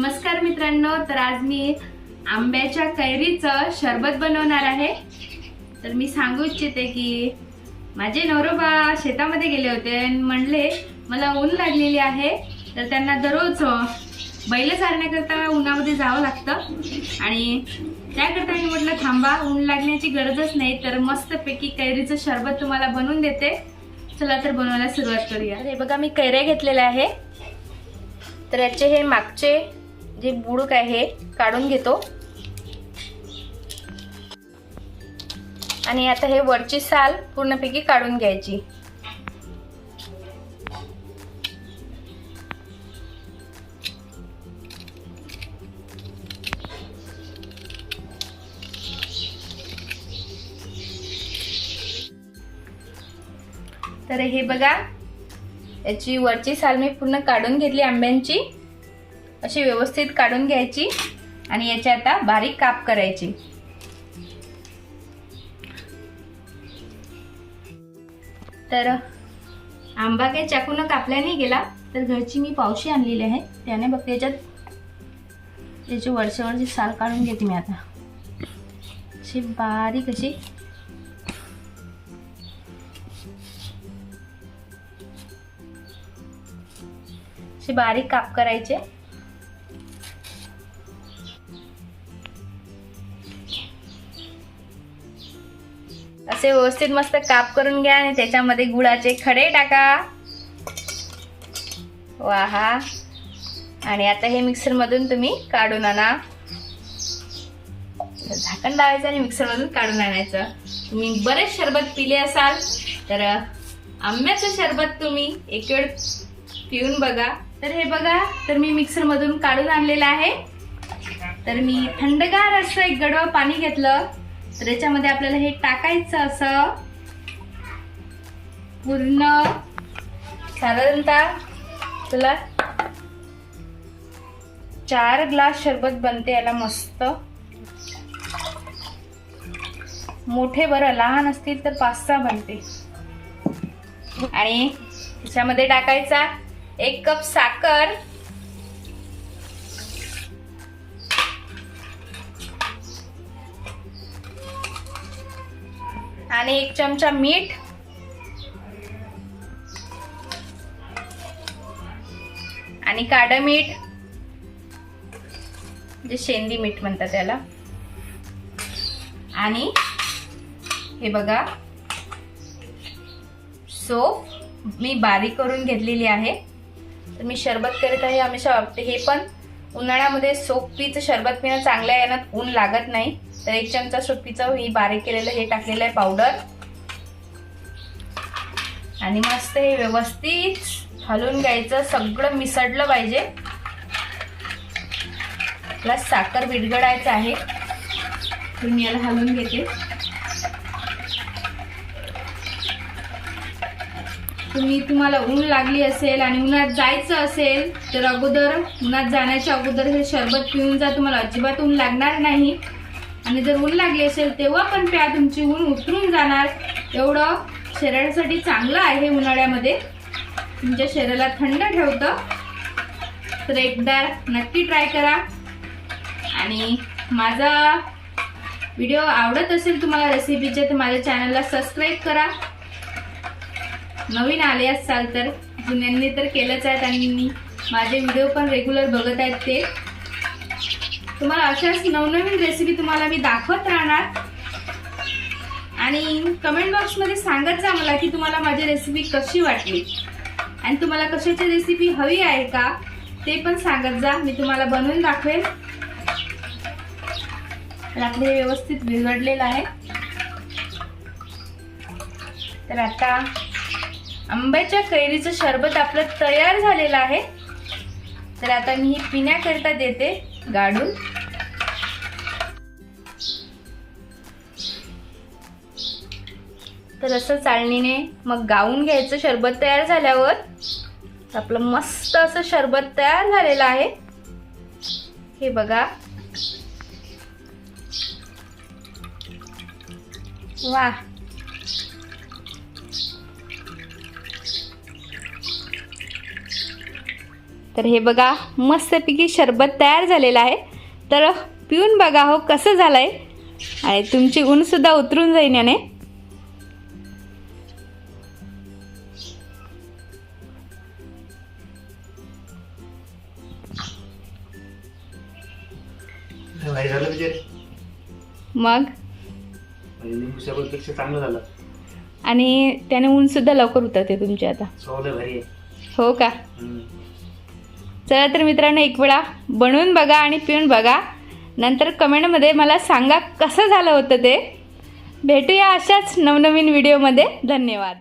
नमस्कार मित्रांनो तर आज मी आंब्याच्या कैरीचं शरबत बनवणार आहे. तर मी सांगू इच्छिते की माझे नवरोबा शेतामध्ये गेले होते आणि म्हणले मला ऊन लागलेली आहे. तर त्यांना दररोज बैल चालण्याकरता उन्हामध्ये जावं लागतं. आणि त्याकरता मी म्हटलं थांबा ऊन लागण्याची गरजच नाही तर मस्तपैकी कैरीचं शरबत तुम्हाला बनवून देते. चला तर बनवायला सुरुवात करूया. हे बघा मी कैऱ्या घेतलेल्या आहे. तर याचे हे मागचे जे बुडूक आहे काढून घेतो. आणि आता हे वरची साल पूर्णपैकी काढून घ्यायची. तर हे बघा याची वरची साल मी पूर्ण काढून घेतली आंब्यांची. अशी व्यवस्थित काढून घ्यायची आणि याचे आता बारीक काप करायची. तर आंबा काही चाकून कापला नाही गेला तर घरची मी पावशी आणलेली आहे. त्याने बघ त्याच्यात त्याची वरच्यावरची साल काढून घेते मी आता. अशी बारीक अशी. अशी बारीक काप करायचे. असे व्यवस्थित मस्त काप करून घ्या आणि त्याच्यामध्ये गुळाचे खडे टाका. वाहा. आणि आता हे मिक्सरमधून तुम्ही काढून आणा. झाकण लावायचं आणि मिक्सरमधून काढून आणायचं. तुम्ही बरेच शरबत पिले असाल तर आंब्याचं शरबत तुम्ही एक वेळ पिऊन बघा. तर हे बघा तर मी मिक्सरमधून काढून आणलेलं आहे. तर मी थंडगार असं एक गडवं पाणी घेतलं. तर याच्यामध्ये आपल्याला हे टाकायचं असं. पूर्ण. साधारणतः तुला चार ग्लास शरबत बनते याला मस्त. मोठे बरं लहान असतील तर पाच सहा बनते. आणि त्याच्यामध्ये टाकायचा एक कप साखर. आणि एक चमचा मीठ. आणि काड मीठ. जे शेंदी मीठ म्हणतात त्याला. आणि हे बघा. सोप मी बारीक करून घेतलेली आहे. तर मी शरबत करत आहे. हमेशा वाटते हे पण उन्हाळ्यामध्ये सोपीचं शरबत पिणं चांगलं आहे यानं ऊन लागत नाही. तर एक चमचा सुटकीचं ही बारीक केलेलं हे टाकलेलं आहे पावडर आणि मस्त हे व्यवस्थित हलवून घ्यायचं सगळं मिसळलं पाहिजे. प्लस साखर विरघडायचं आहे. मी याला हलवून घेते. तुम्ही तुम्हाला ऊन लागली असेल आणि उन्हात जायचं असेल तर अगोदर उन्हात जाण्याच्या अगोदर हे शरबत पिऊन जा. तुम्हाला अजिबात ऊन लागणार नाही. आणि जर ऊन लागली असेल तेव्हा पण प्या. तुमची ऊन उतरून जाणार. एवढं शरीरासाठी चांगलं आहे उन्हाळ्यामध्ये. तुमच्या शरीराला थंड ठेवतं. तर एकदा नक्की ट्राय करा. आणि माझा व्हिडिओ आवडत असेल तुम्हाला रेसिपीचे तर माझ्या चॅनलला सबस्क्राईब करा. नवीन आले असाल तर जुन्यांनी तर केलंच आहेत आणि माझे व्हिडिओ पण रेग्युलर बघत आहेत ते. तुम्हाला अशाच नवनवीन रेसिपी तुम्हाला मी दाखवत राहणार. आणि कमेंट बॉक्समध्ये सांगत जा मला की तुम्हाला माझी रेसिपी कशी वाटली. आणि तुम्हाला कशाची रेसिपी हवी आहे का ते पण सांगत जा. मी तुम्हाला बनवून दाखवेल रात्री हे व्यवस्थित बिघडलेलं आहे. तर आता आंब्याच्या कैरीचं शरबत आपलं तयार झालेलं आहे. तर आता मी ही पिण्याकरिता देते गाडून तर असं चाळणीने मग गाऊन घ्यायचं. शरबत तयार झाल्यावर आपलं मस्त असं शरबत तयार झालेलं आहे. हे बघा. वा. तर हे बघा मस्तपैकी शरबत तयार झालेलं आहे. तर पिऊन बघा हो कसं झालं आहे आणि तुमची ऊनसुद्धा उतरून जाईन याने. भारी झालं विजय. मग? लिंबू चांगलं झालं. आणि त्याने ऊनसुद्धा लवकर उतरते तुमची आता. भारी आहे. हो का? चला तर मित्रांनो एक वेळा बनवून बघा आणि पिऊन बघा. नंतर कमेंटमध्ये मला सांगा कसं झालं होतं ते. भेटूया अशाच नवनवीन व्हिडिओमध्ये धन्यवाद.